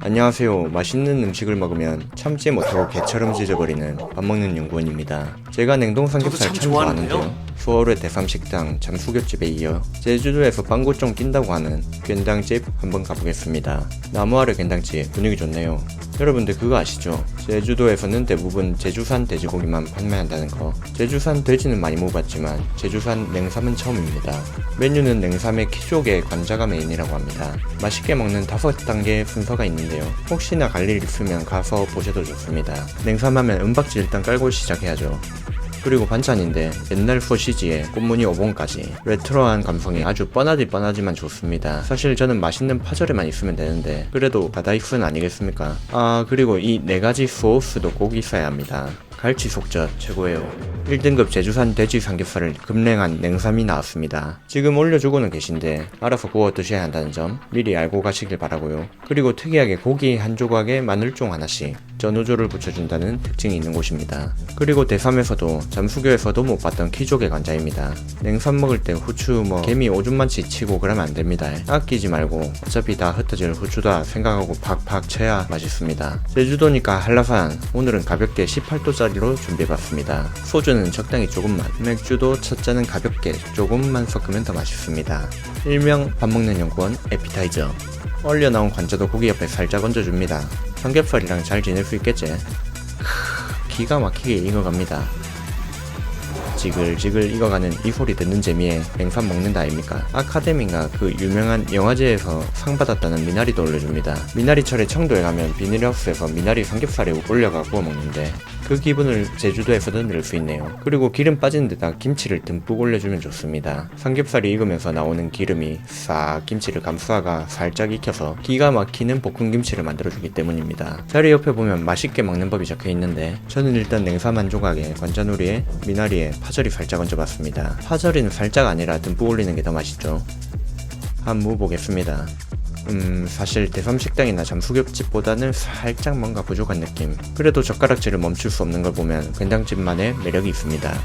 안녕하세요. 맛있는 음식을 먹으면 참지 못하고 개처럼 짖어버리는 밥 먹는 연구원입니다. 제가 냉동 삼겹살 참 좋아하는데요. 수월의 대삼식당 잠수겹집에 이어 제주도에서 빵구 좀 낀다고 하는 괜당집 한번 가보겠습니다. 나무아래 괜당집 분위기 좋네요. 여러분들 그거 아시죠? 제주도에서는 대부분 제주산 돼지고기만 판매한다는 거. 제주산 돼지는 많이 먹어봤지만 제주산 냉삼은 처음입니다. 메뉴는 냉삼의 키조개 관자가 메인이라고 합니다. 맛있게 먹는 다섯 단계의 순서가 있는데요. 혹시나 갈 일 있으면 가서 보셔도 좋습니다. 냉삼하면 은박지 일단 깔고 시작해야죠. 그리고 반찬인데 옛날 소시지에 꽃무늬 오봉까지 레트로한 감성이 아주 뻔하디 뻔하지만 좋습니다. 사실 저는 맛있는 파절에만 있으면 되는데 그래도 바다이프는 아니겠습니까? 아 그리고 이 네 가지 소스도 꼭 있어야 합니다. 갈치 속젓 최고예요. 1등급 제주산 돼지 삼겹살을 급냉한 냉삼이 나왔습니다. 지금 올려주고는 계신데 알아서 구워 드셔야 한다는 점 미리 알고 가시길 바라고요. 그리고 특이하게 고기 한 조각에 마늘종 하나씩 전우조를 붙여준다는 특징이 있는 곳입니다. 그리고 대삼에서도 잠수교에서도 못 봤던 키조개 관자입니다. 냉삼 먹을 때 후추 뭐 개미 오줌만치 치고 그러면 안 됩니다. 아끼지 말고 어차피 다 흩어질 후추다 생각하고 팍팍 쳐야 맛있습니다. 제주도니까 한라산 오늘은 가볍게 18도짜리 로 준비해봤습니다. 소주는 적당히 조금만 맥주도 첫 잔은 가볍게 조금만 섞으면 더 맛있습니다. 일명 밥 먹는 연구원 에피타이저 얼려 나온 관자도 고기 옆에 살짝 얹어줍니다. 삼겹살이랑 잘 지낼 수 있겠지? 크, 기가 막히게 익어갑니다. 지글지글 익어가는 이 소리 듣는 재미에 냉삼 먹는다 아닙니까? 아카데미가 그 유명한 영화제에서 상 받았다는 미나리도 올려줍니다. 미나리철에 청도에 가면 비닐하우스에서 미나리 삼겹살에 올려가 구워 먹는데 그 기분을 제주도에서도 늘 수 있네요. 그리고 기름 빠진 데다 김치를 듬뿍 올려주면 좋습니다. 삼겹살이 익으면서 나오는 기름이 싹 김치를 감싸가 살짝 익혀서 기가 막히는 볶음 김치를 만들어주기 때문입니다. 자리 옆에 보면 맛있게 먹는 법이 적혀 있는데 저는 일단 냉삼 한 조각에 관자놀이에 미나리에 파절이 살짝 얹어봤습니다. 파절이는 살짝 아니라 듬뿍 올리는 게 더 맛있죠. 한무 보겠습니다. 음, 사실 대삼식당이나 잠수겹집보다는 살짝 뭔가 부족한 느낌. 그래도 젓가락질을 멈출 수 없는 걸 보면 된장집만의 매력이 있습니다.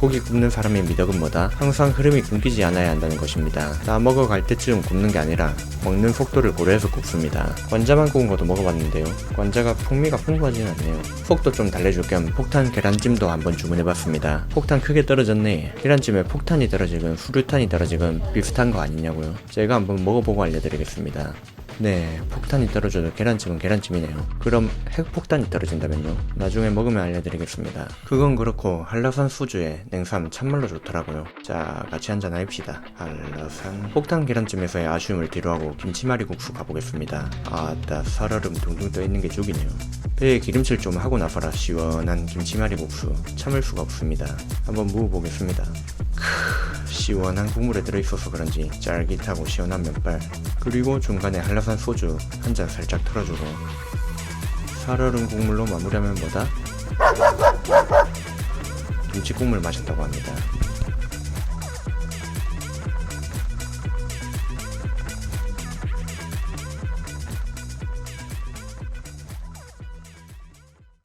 고기 굽는 사람의 미덕은 뭐다? 항상 흐름이 끊기지 않아야 한다는 것입니다. 다 먹어 갈 때쯤 굽는 게 아니라 먹는 속도를 고려해서 굽습니다. 관자만 구운 것도 먹어봤는데요. 관자가 풍미가 풍부하진 않네요. 속도 좀 달래줄 겸 폭탄 계란찜도 한번 주문해봤습니다. 폭탄 크게 떨어졌네. 계란찜에 폭탄이 떨어지건 수류탄이 떨어지건 비슷한 거 아니냐고요. 제가 한번 먹어보고 알려드리겠습니다. 네, 폭탄이 떨어져도 계란찜은 계란찜이네요. 그럼 핵폭탄이 떨어진다면요? 나중에 먹으면 알려드리겠습니다. 그건 그렇고 한라산 수주에 냉삼 참말로 좋더라고요. 자, 같이 한잔 합시다. 한라산 폭탄 계란찜에서의 아쉬움을 뒤로하고 김치말이 국수 가보겠습니다. 아따 살얼음 둥둥 떠있는 게 죽이네요. 배에 기름칠 좀 하고 나서라 시원한 김치말이 국수 참을 수가 없습니다. 한번 먹어보겠습니다. 크, 시원한 국물에 들어있어서 그런지 쫄깃하고 시원한 면발 그리고 중간에 한라산 소주 한 잔 살짝 틀어주고 살얼음 국물로 마무리하면 뭐다? 김치 국물 마셨다고 합니다.